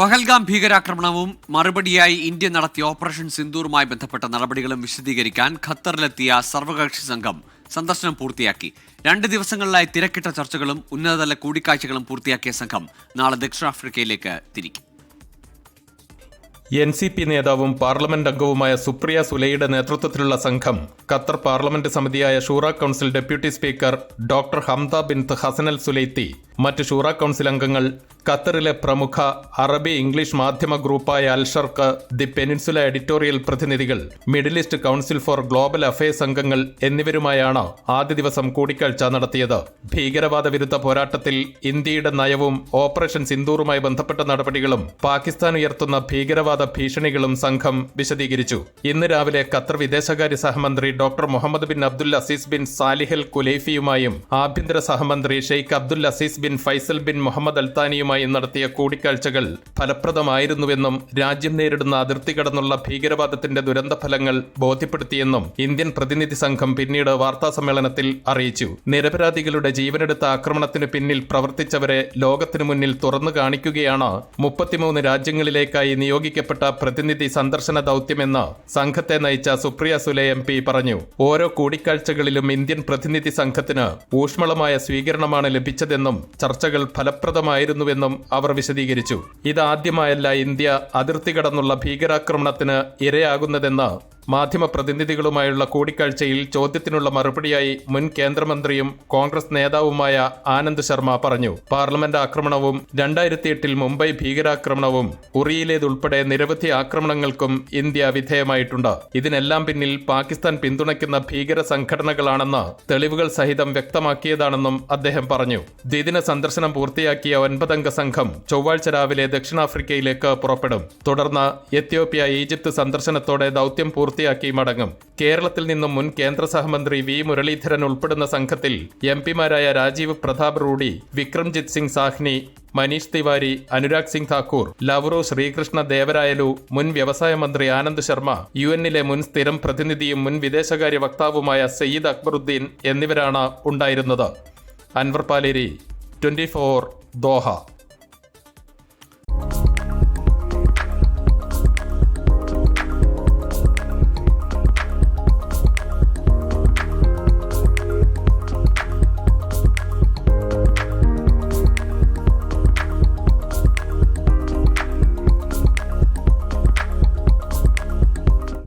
പഹൽഗാം ഭീകരാക്രമണവും മറുപടിയായി ഇന്ത്യ നടത്തിയ ഓപ്പറേഷൻ സിന്ദൂറുമായി ബന്ധപ്പെട്ട നടപടികളും വിശദീകരിക്കാൻ ഖത്തറിലെത്തിയ സർവകക്ഷി സംഘം സന്ദർശനം പൂർത്തിയാക്കി. രണ്ട് ദിവസങ്ങളിലായി തിരക്കിട്ട ചർച്ചകളും ഉന്നതതല കൂടിക്കാഴ്ചകളും പൂർത്തിയാക്കിയ സംഘം നാളെ ദക്ഷിണാഫ്രിക്കയിലേക്ക് തിരിക്കും. എൻ സി പി നേതാവും പാർലമെന്റ് അംഗവുമായ സുപ്രിയ സുലൈയുടെ നേതൃത്വത്തിലുള്ള സംഘം Qatar parliament സമിതിയായ Shura Council deputy speaker doctor Hamda bin Hassan al Sulaiti മറ്റ് ഷൂറ കൌൺസിൽ അംഗങ്ങൾ ഖത്തറിലെ പ്രമുഖ അറബി ഇംഗ്ലീഷ് മാധ്യമ ഗ്രൂപ്പായ Al Sharq the Peninsula editorial പ്രതിനിധികൾ Middle East Council for Global Affairs അംഗങ്ങൾ എന്നിവരുമായാണ് ആദ്യ ദിവസം കൂടിക്കാഴ്ച നടത്തിയത്. ഭീകരവാദ വിരുദ്ധ പോരാട്ടത്തിൽ ഇന്ത്യയുടെ നയവും ഓപ്പറേഷൻ സിന്ദൂറുമായി ബന്ധപ്പെട്ട നടപടികളും പാകിസ്ഥാൻ ഉയർത്തുന്ന ഭീകരവാദ ഭീഷണികളും സംഘം വിശദീകരിച്ചു. ഇന്ന് രാവിലെ ഖത്തർ വിദേശകാര്യ സഹമന്ത്രി doctor Mohammed bin Abdul Aziz bin Salihal കുലൈഫിയുമായും ആഭ്യന്തര സഹമന്ത്രി Sheikh Abdul Aziz bin Faisal bin Mohammed അൽത്താനിയുമായും നടത്തിയ കൂടിക്കാഴ്ചകൾ ഫലപ്രദമായിരുന്നുവെന്നും രാജ്യം നേരിടുന്ന അതിർത്തി കടന്നുള്ള ഭീകരവാദത്തിന്റെ ദുരന്ത ഫലങ്ങൾ ബോധ്യപ്പെടുത്തിയെന്നും ഇന്ത്യൻ പ്രതിനിധി സംഘം പിന്നീട് വാർത്താസമ്മേളനത്തിൽ അറിയിച്ചു. നിരപരാധികളുടെ ജീവനെടുത്ത ആക്രമണത്തിന് പിന്നിൽ പ്രവർത്തിച്ചവരെ ലോകത്തിനു മുന്നിൽ തുറന്നു കാണിക്കുകയാണ് മുപ്പത്തിമൂന്ന് രാജ്യങ്ങളിലേക്കായി നിയോഗിക്കപ്പെട്ട പ്രതിനിധി സന്ദർശന ദൗത്യമെന്ന് സംഘത്തെ നയിച്ച സുപ്രിയ സുലെ എം പി പറഞ്ഞു. ഓരോ കൂടിക്കാഴ്ചകളിലും ഇന്ത്യൻ പ്രതിനിധി സംഘത്തിന് ഊഷ്മളമായ സ്വീകരണമാണ് ലഭിച്ചതെന്നും ചർച്ചകൾ ഫലപ്രദമായിരുന്നുവെന്നും അവർ വിശദീകരിച്ചു. ഇതാദ്യമായല്ല ഇന്ത്യ അതിർത്തി കടന്നുള്ള ഭീകരാക്രമണത്തിന് ഇരയാകുന്നതെന്ന് മാധ്യമപ്രതിനിധികളുമായുള്ള കൂടിക്കാഴ്ചയിൽ ചോദ്യത്തിനുള്ള മറുപടിയായി മുൻ കേന്ദ്രമന്ത്രിയും കോൺഗ്രസ് നേതാവുമായ ആനന്ദ് ശർമ്മ പറഞ്ഞു. പാർലമെന്റ് ആക്രമണവും രണ്ടായിരത്തി എട്ടിൽ മുംബൈ ഭീകരാക്രമണവും ഉറിയിലേതുൾപ്പെടെ നിരവധി ആക്രമണങ്ങൾക്കും ഇന്ത്യ വിധേയമായിട്ടുണ്ട്. ഇതിനെല്ലാം പിന്നിൽ പാകിസ്ഥാൻ പിന്തുണയ്ക്കുന്ന ഭീകര സംഘടനകളാണെന്ന് തെളിവുകൾ സഹിതം വ്യക്തമാക്കിയതാണെന്നും അദ്ദേഹം പറഞ്ഞു. ദ്വിദിന സന്ദർശനം പൂർത്തിയാക്കിയ ഒൻപതംഗ സംഘം ചൊവ്വാഴ്ച രാവിലെ ദക്ഷിണാഫ്രിക്കയിലേക്ക് പുറപ്പെടും. തുടർന്ന് എത്യോപ്യ ഈജിപ്ത് സന്ദർശനത്തോടെ ദൗത്യം പൂർത്തിയാക്കി മടങ്ങും കേരളത്തിൽ നിന്നും മുൻ കേന്ദ്ര സഹമന്ത്രി വി. മുരളീധരൻ ഉൾപ്പെടുന്ന സംഘത്തിൽ എം പിമാരായ രാജീവ് പ്രതാപ് റൂഡി വിക്രംജിത് സിംഗ് സാഹ്നി മനീഷ് തിവാരി അനുരാഗ് സിംഗ് താക്കൂർ ലവ്റു ശ്രീകൃഷ്ണ ദേവരായലു മുൻ വ്യവസായ മന്ത്രി ആനന്ദ് ശർമ്മ യു എന്നിലെ മുൻ സ്ഥിരം പ്രതിനിധിയും മുൻ വിദേശകാര്യ വക്താവുമായ സയ്യിദ് അക്ബറുദ്ദീൻ എന്നിവരാണ് ഉണ്ടായിരുന്നത്. Anwar Paleri twenty four Doha.